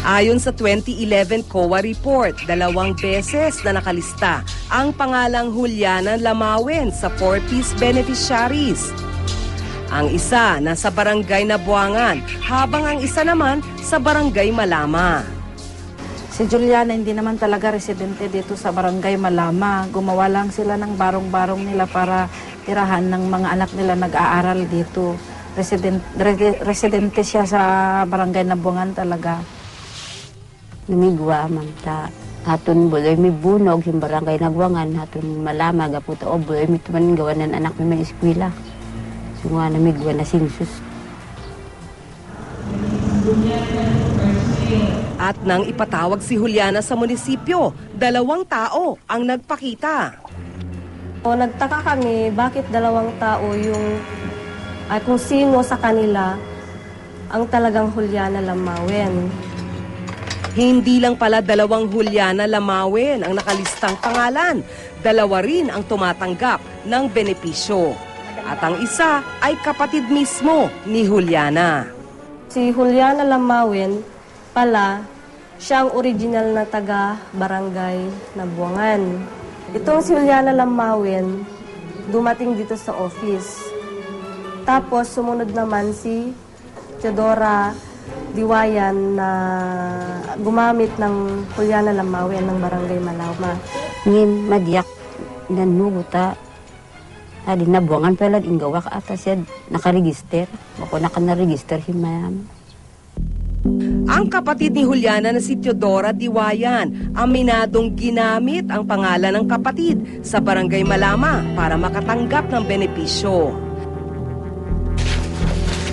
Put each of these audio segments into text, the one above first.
Ayon sa 2011 COA report, dalawang beses na nakalista ang pangalang Juliana Lamawen sa 4-piece beneficiaries. Ang isa nasa barangay Nabuangan, habang ang isa naman sa barangay Malama. Si Juliana hindi naman talaga residente dito sa Barangay Malama. Gumawa lang sila ng barong-barong nila para tirahan ng mga anak nila nag-aaral dito. Resident, re- residente siya sa Barangay Nabungan talaga. Namigwa man ta. Hatun buloy mi bunog yung barangay nagwangan. Hatun malama gaputa o buloy mi tuman gawanan anak mi may eskwela. Sunga namigwa na singsus. At nang ipatawag si Juliana sa munisipyo, dalawang tao ang nagpakita. O nagtaka kami bakit dalawang tao yung ay kung sino sa kanila ang talagang Juliana Lamawen. Hindi lang pala dalawang Juliana Lamawen ang nakalistang pangalan. Dalawa rin ang tumatanggap ng benepisyo. At ang isa ay kapatid mismo ni Juliana. Si Juliana Lamawen pala siyang original na taga barangay Nabuangan. Itong si Juliana Lamawen dumating dito sa office. Tapos sumunod naman si Teodora Diwayan na gumamit ng Juliana Lamawen ng barangay Malama. Ngin madiyak nanuguta. Adi nabuangan pala inggawa ka ata siya nakaregister. Ako nakanaregister himayam. Ang kapatid ni Juliana na si Teodora Diwayan, aminadong ginamit ang pangalan ng kapatid sa barangay Malama para makatanggap ng benepisyo.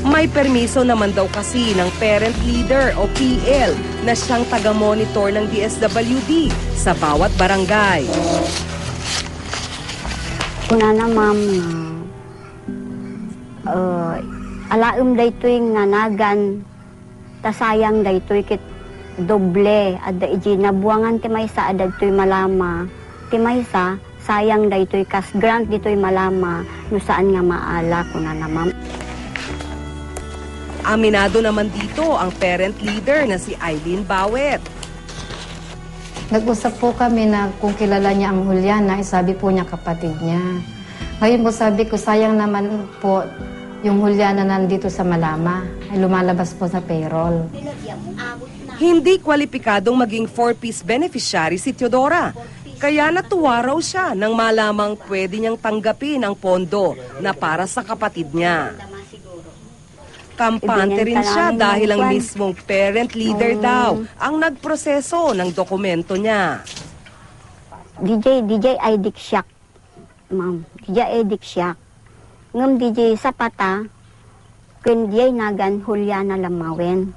May permiso naman daw kasi ng parent leader o PL na siyang taga-monitor ng DSWD sa bawat barangay. Kuna na ma'am uh, alaum daytoy nga nagan tasayang daytoy kit doble. Adda iji nabuangan ti maysa adda toy malama. Ti maysa sayang daytoy kas grant ditoy malama. No saan nga maala kuna na ma'am Aminado naman dito ang parent leader na si Eileen Bawet. Nag-usap po kami na kung kilala niya ang Juliana, eh, sabi po niya kapatid niya. Ngayon po sabi ko, sayang naman po yung Juliana nandito sa Malama. Ay lumalabas po sa payroll. Hindi kwalipikadong maging four-piece beneficiary si Teodora. Kaya natuwa raw siya nang malamang pwede niyang tanggapin ang pondo na para sa kapatid niya. Kampante rin siya dahil ang mismong parent leader daw ang nagproseso ng dokumento niya. DJ DJ Idik Shack ma'am DJ Idik Shack ngam DJ Sapata kun DJ nagan Juliana Lamawen.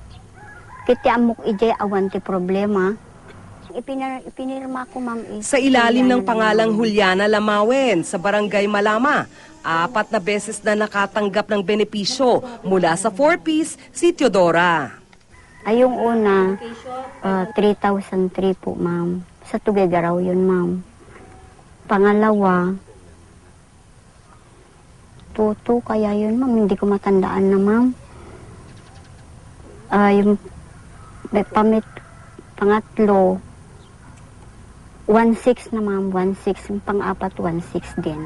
Kiti amok ije awan ti problema ipinir ipinirma ko ma'am is Sa ilalim ng pangalang Juliana Lamawen sa barangay Malama, apat na beses na nakatanggap ng benepisyo mula sa four-piece si Teodora. ay yung una uh, 3,003 po ma'am. Sa Tugigaraw yun ma'am. Pangalawa Tuto kaya yun ma'am. Hindi ko matandaan na ma'am. Ah, yung may pamit pangatlo 1.6 na ma'am, 1.6. Yung pang-apat, 1.6 din.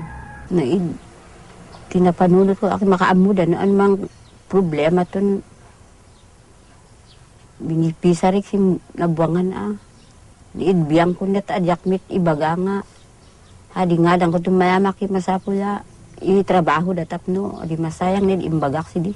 Naid, tinapanunod ko ako makaamuda na anumang problema to binipisa rin si nabuangan ah. Diid biyang ko net adyak mit ibaga nga. Hadi nga dan ko tumayama ki masapula. Ini trabaho datap no. Di masayang nid imbagak si di.